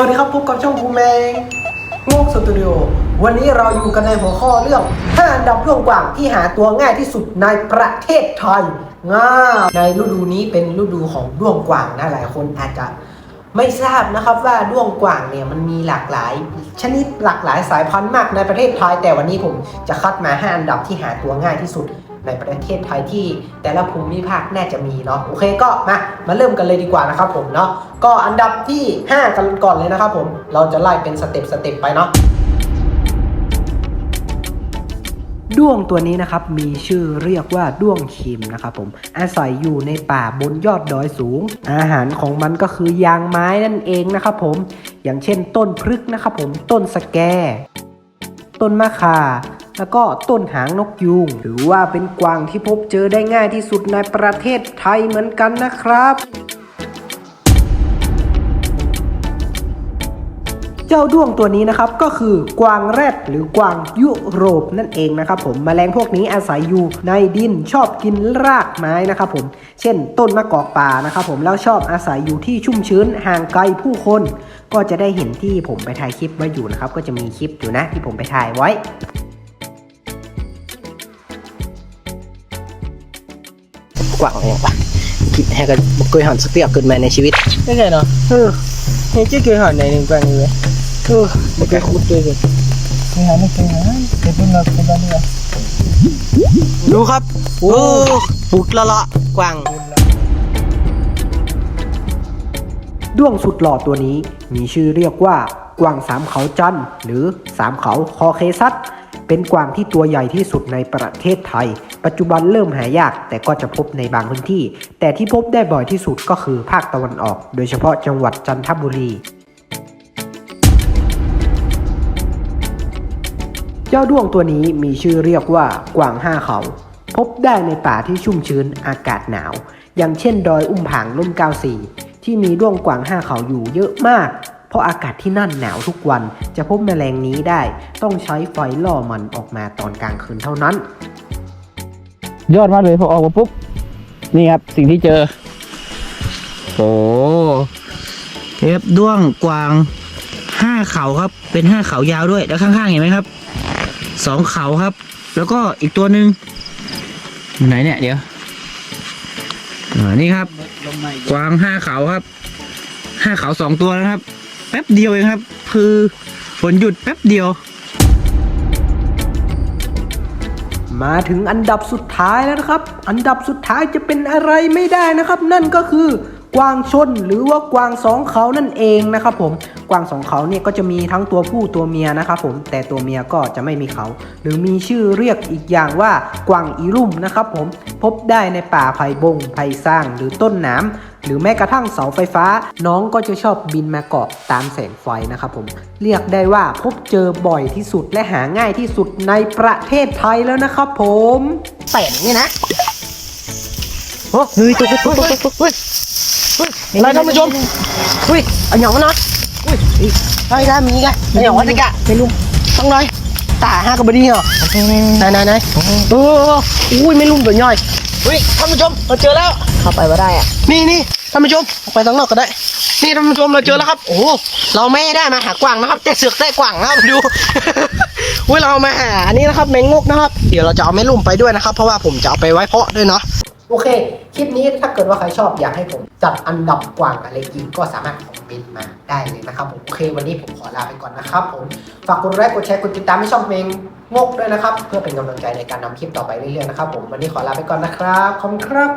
วัสดีครับพบกับช่องภูแมงงกสตูดิโอ วันนี้เราอยู่กันในหัวข้อเรื่อง 5 อันดับด้วงกว่างที่หาตัวง่ายที่สุดในประเทศไทยง่าในฤดูนี้เป็นฤดูของด้วงกว่างนะหลายคนอาจจะไม่ทราบนะครับว่าด้วงกว่างเนี่ยมันมีหลากหลาย ชนิดหลากหลายสายพันธุ์มากในประเทศไทยแต่วันนี้ผมจะคัดมา 5 อันดับที่หาตัวง่ายที่สุด ในประเทศไทยที่แต่ละภูมิภาคน่าจะมีเนาะโอเคก็มามาเริ่มกันเลยดีกว่านะครับผมเนาะก็อันดับที่ 5 กันก่อนเลยนะครับผมเราจะไล่เป็นสเต็ปสเต็ปไปเนาะด้วงตัวนี้นะครับมีชื่อเรียกว่าด้วงคิมนะครับผมอาศัยอยู่ในป่าบนยอดดอยสูง อาหารของมันก็คือยางไม้นั่นเองนะครับผมอย่างเช่นต้นพฤกษ์นะครับผมต้นสแก ต้นมะข่า แล้วก็ต้นหางนกยูงถือว่าเป็นกวางที่พบเจอได้ง่ายที่สุดในประเทศไทยเหมือนกันนะครับเจ้าด้วงตัวนี้นะครับก็คือกวางแรดหรือกวางยุโรปนั่นเองนะครับผมแมลงพวกนี้อาศัยอยู่ในดินชอบกินรากไม้นะครับผมเช่น ต้นมะกอกป่านะครับผมแล้วชอบอาศัยอยู่ที่ชุ่มชื้นห่างไกลผู้คน ก็จะได้เห็นที่ผมไปถ่ายคลิปไว้อยู่นะครับก็จะมีคลิปอยู่นะที่ผมไปถ่ายไว้ กว่างเนี่ยว่ะคิดแฮกันบเคยหันสักเปียเกินมาในชีวิตไม่ใช่เนาะเออเฮ้ยจ๊เคยหาในหนึ่งแปลงเลยเออไม่เคยคุดเลยเลยไม่หาไม่เคยหาเดี๋ยเพิ่งเราเป็นบ้านนี่ดูครับโอ้ปุดละละกวางด้วงสุดหล่อตัวนี้มีชื่อเรียกว่ากวางสามเขาจันทร์หรือสามเขาคอเคซัส เป็นกวางที่ตัวใหญ่ที่สุดในประเทศไทย ปัจจุบันเริ่มหายากแต่ก็จะพบในบางพื้นที่ แต่ที่พบได้บ่อยที่สุดก็คือภาคตะวันออก โดยเฉพาะจังหวัดจันทบุรีเจ้าด้วงตัวนี้มีชื่อเรียกว่ากวางห้าเขา พบได้ในป่าที่ชุ่มชื้นอากาศหนาว อย่างเช่นดอยอุ้มผางลุ่มเก้าสี่ที่มีด้วงกวางห้าเขาอยู่เยอะมาก เพราะอากาศที่นั่นหนาวทุกวันจะพบแมลงนี้ได้ ต้องใช้ไฟล่อมันออกมาตอนกลางคืนเท่านั้น ยอดมากเลยพอออกมาปุ๊บ นี่ครับสิ่งที่เจอ โอ้เทปด้วงกวางห้าเขาครับ เป็นห้าเขายาวด้วย แล้วข้างๆเห็นไหมครับสองเขาครับ แล้วก็อีกตัวหนึ่งอยู่ไหนเนี่ยเดี๋ยวอ่านี่ครับ กวางห้าเขาครับห้าเขาสองตัวนะครับ แป๊บเดียวเองครับ คือฝนหยุดแป๊บเดียว มาถึงอันดับสุดท้ายแล้วนะครับ อันดับสุดท้ายจะเป็นอะไรไม่ได้นะครับ นั่นก็คือ กวางชนหรือว่ากวางสองเขานั่นเองนะครับผมกวางสองเขาเนี่ยก็จะมีทั้งตัวผู้ตัวเมียนะครับผมแต่ตัวเมียก็จะไม่มีเขา หรือมีชื่อเรียกอีกอย่างว่ากวางอีรุ่มนะครับผมพบได้ในป่าไผ่บงไผ่สร้างหรือต้นหนามหรือแม้กระทั่งเสาไฟฟ้า น้องก็จะชอบบินมาเกาะตามแสงไฟนะครับผมเรียกได้ว่าพบเจอบ่อยที่สุดและหาง่ายที่สุดในประเทศไทยแล้วนะครับผมแต่นี่นะโอ้เฮ้ยตัวตัวตัวตัว ไรท่านผู้ชมเฮ้ยอันหยองมันนะเฮ้ยไอ้ได้มีไงอันหยองวัดกะไม่รู้ต้องหน่อยตาห้ากระบดีเหรอไหนไหนไหนเอออุ้ยไม่ลุ่มตัวย่อยเฮ้ยท่านผู้ชมเราเจอแล้วเข้าไปว่าได้อะนี่นี่ท่านผู้ชมออกไปข้างนอกก็ได้ นี่ท่านผู้ชมเราเจอแล้วครับ โอ้โหเราไม่ได้มาหากวางนะครับ แต่เสือกได้กวางนะครับดูอุ้ยเรามาหาอันนี้นะครับแมงงกนะครับ เดี๋ยวเราจะเอาแม่ลุ่มไปด้วยนะครับ เพราะว่าผมจะเอาไปไว้เพาะด้วยเนาะ โอเค คลิปนี้ถ้าเกิดว่าใครชอบอยากให้ผมจัดอันดับกวางอะไรอีกก็สามารถคอมเมนต์มาได้เลยนะครับผมโอเค วันนี้ผมขอลาไปก่อนนะครับผมฝากกดไลค์กดแชร์กดติดตามให้ช่องเพลงงกด้วยนะครับ เพื่อเป็นกำลังใจในการนำคลิปต่อไปเรื่อยๆนะครับผมวันนี้ขอลาไปก่อนนะครับขอบคุณครับ